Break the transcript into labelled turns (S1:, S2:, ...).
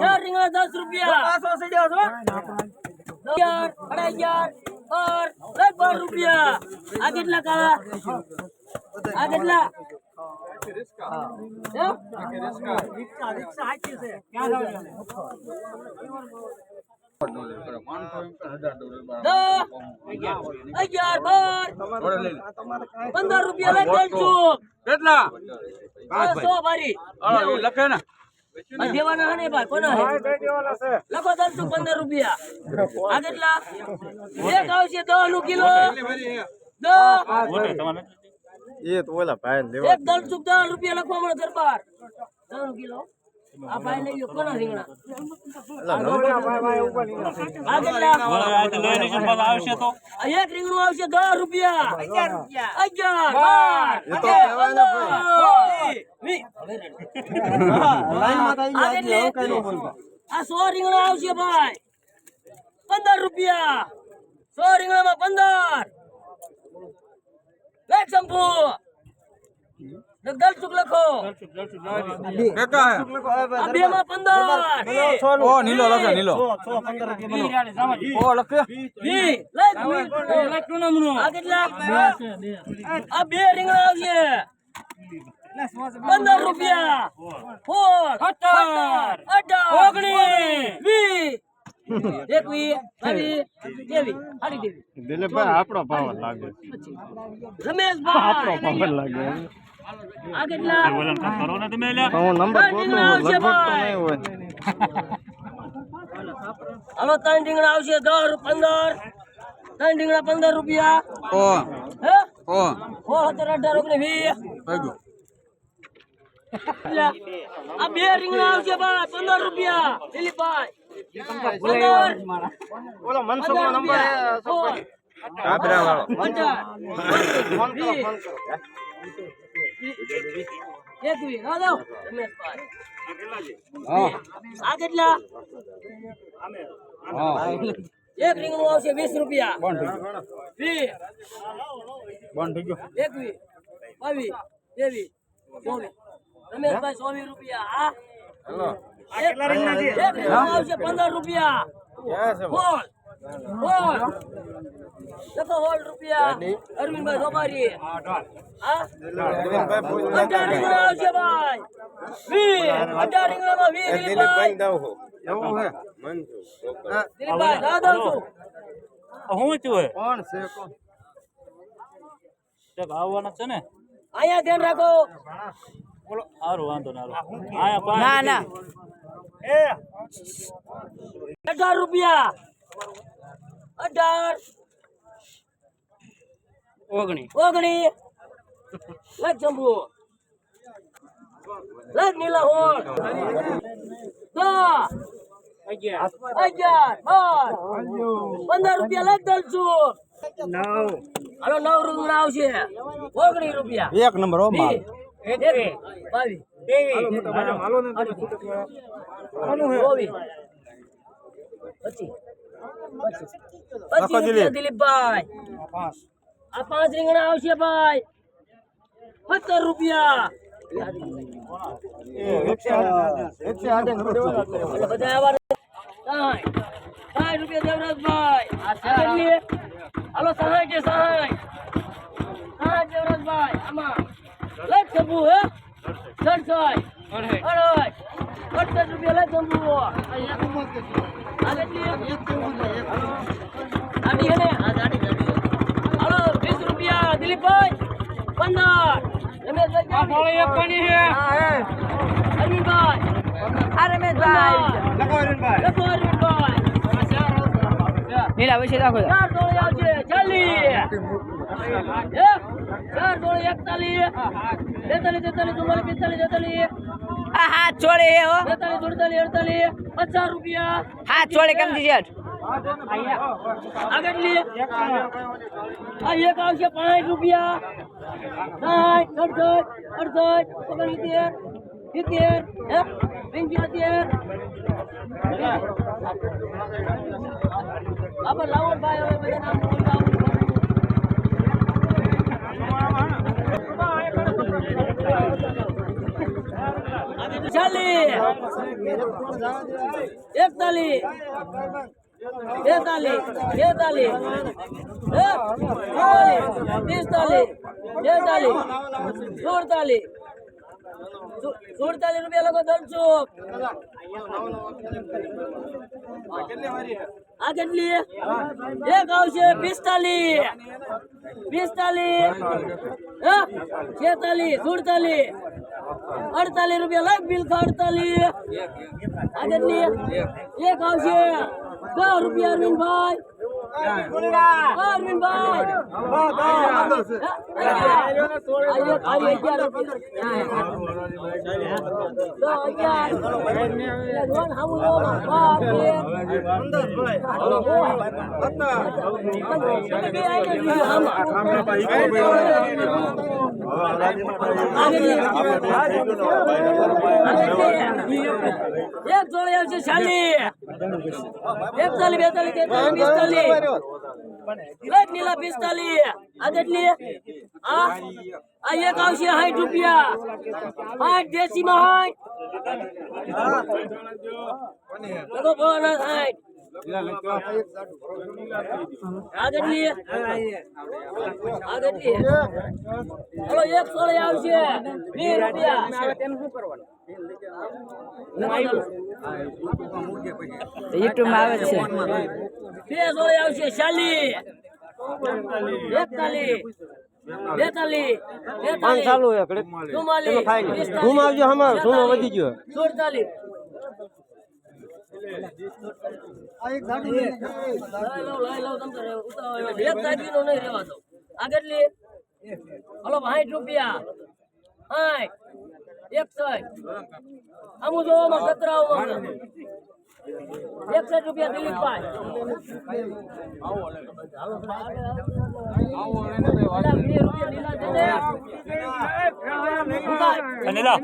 S1: ચાર રીંગણા દસ રૂપિયા. અગિયાર, સાડા અગિયાર, બાર, લઈ બાર રૂપિયા. આ કેટલા? કાળા આ કેટલા? અગિયાર, બાર, પંદર રૂપિયા લઈ
S2: કેટલા? લખે ને.
S1: દેવાના હે ભાઈ કોના હે? લખો ચાલશું પંદર રૂપિયા? આ કેટલા? એક આવશે દસનું કિલો દસ
S3: એ તો ઓલા ભાઈ લેવા
S1: એક દસ દસ રૂપિયા લખવા મળે દરબાર. દસનું કિલો. આ ભાઈ લઈ ગયો કોના રીંગણા? આ કેટલા
S4: આવશે તો.
S1: એક રીંગણું આવશે દસ રૂપિયા. અગિયાર. આ સો રીંગણો આવશે ભાઈ. પંદર રૂપિયા. સો રીંગણામાં પંદર. વેટ શંભુ. દલ સુક લખો.
S2: કેટલા
S1: આ બે. માં પંદર.
S2: ઓ નીલો લખે નીલો. ઓ લખે.
S1: વી લેખ વી. આ કેટલા આ બે રીંગણા આવશે પંદર રૂપિયા. ફોર અઢાર ઓગણીસ. વીસ. એકવીસ બાવીસ ત્રેવીસ હાલી દેવી.
S3: દિલીપભાઈ આપણો પાવર લાગે.
S1: રમેશભાઈ.
S3: પાવર લાગે.
S1: હાલો ત્રણ રીંગણા આવશે દસ પંદર. ત્રણ રીંગણા પંદર રૂપિયા. અઢાર ઓગણીસ વીસ. આ બે રીંગણા આવશે ભાઈ પંદર રૂપિયા. દિલીપભાઈ.
S3: નંબર
S1: રૂપિયા.
S3: ફોન કરો ફોન કરો.
S1: એકવીસ. હાલો, રમેશભાઈ. આ કેટલા એક રીંગણું આવશે વીસ રૂપિયા એકવીસ બાવીસ ત્રેવીસ ચોવીસ રમેશભાઈ ચોવીસ રૂપિયા હા પંદર રૂપિયા લખો હોલ રૂપિયા અરવિંદભાઈ સોમારી અઢાર રીંગણા આવશે ભાઈ. વીસ. અઢાર રીંગણામાં વીસ દિલીપભાઈ
S2: એવું હે?
S1: દિલીપભાઈ ના દઉં છું.
S4: હું છું
S3: કોણ છે કોણ?
S4: આવવાના છે ને?
S1: અહીંયા ધ્યાન રાખો.
S4: સારું વાંધો ના આયા
S1: ના અઢાર રૂપિયા. અઢાર
S4: ઓગણી.
S1: ઓગણી. લખ જંબુ લખ નીલા દસ. અગિયાર. બાર. પંદર રૂપિયા લખ નવ. હાલો નવ રૂપિયા આવશે. ઓગણી રૂપિયા.
S2: એક નંબર હો માલ
S1: વીસ, બાવીસ, પચીસ, પચીસ રૂપિયા દિલીપભાઈ આ પાંચ રીંગણા આવશે ભાઈ. સત્તર રૂપિયા. સાઠ રૂપિયા દેવરાજભાઈ? હાલો સહાય કે સહાય સહાય દેવરાજભાઈ આમાં. લઈ શંભુ હે? સડસાઈ અઢાઈ અડસઠ રૂપિયા લઈ શંભુ દિલીપભાઈ પંદર રમેશભાઈ એક પાણી છે અરવિંદભાઈ આ રમેશભાઈ લખો અરવિંદભાઈ
S5: નીલા વિશે રાખો
S1: ચાર દોડી આવશે જલ્દી? ચાર દોડી એકતાલીસ બેતાલીસ તેતાલીસ ચુમ્માલીસ, પિસ્તાલીસ તેતાલીસ
S5: આ હાથ છોડે હે હો.
S1: તેતાલીસ સુડતાલીસ અડતાલીસ પચાસ રૂપિયા.
S5: હાથ છોડે કેમ દીજે
S1: આગળ કેટલી આ એક આવશે પાંચ રૂપિયા. સાઠ સડસઠ અડસઠ ઓગણસિત્તેર સિત્તેર હે? પંચોતેર. આપણે લાવો ભાઈ હવે બધા નામ ચાલીસ એકતાલીસ બેતાલીસ તેતાલીસ પિસ્તાલીસ તેતાલીસ સુડતાલીસ સુડતાલીસ રૂપિયા લોકો દરસો આ કેટલી એક આવશે પિસ્તાલીસ પિસ્તાલીસ છેતાલીસ સુડતાલીસ અડતાલીસ રૂપિયા લાખ બિલ અડતાલીસ. આ કેટલી એક આવશે. દસ રૂપિયા અરવિંદભાઈ. અરવિંદભાઈ. એક જોડે આવશે ચાલી. એકતાલીસ બેતાલીસ તેતાલીસ પિસ્તાલીસ નીલા પિસ્તાલીસ આ કેટલી? આ આ એક આવશે સાઠ રૂપિયા. સાઠ દેશી માં સાઠ લગો બોના આ કેટલી? આ કેટલી? ચલો એક સોળે આવશે. વીસ રૂપિયા.
S5: યુટ્યુબમાં આવે છે.
S1: બે સોળે આવશે ચાલીસ. એકતાલીસ બેતાલીસ. તેતાલીસ
S2: ચાલુ ઘૂમ આવજો હમણાં સોનો વધી ગયો
S1: સુડતાલીસ લઈ લો, લઈ લો, તમ તારે ઉતાવળ હોય. એક દાગીનો નહીં રહેવા દો. આ હલો, સાઠ રૂપિયા. સાઠ એકસઠ અમુ જોવો માં કતરાવો માં એકસઠ રૂપિયા દિલીપભાઈ રૂપિયા લીલા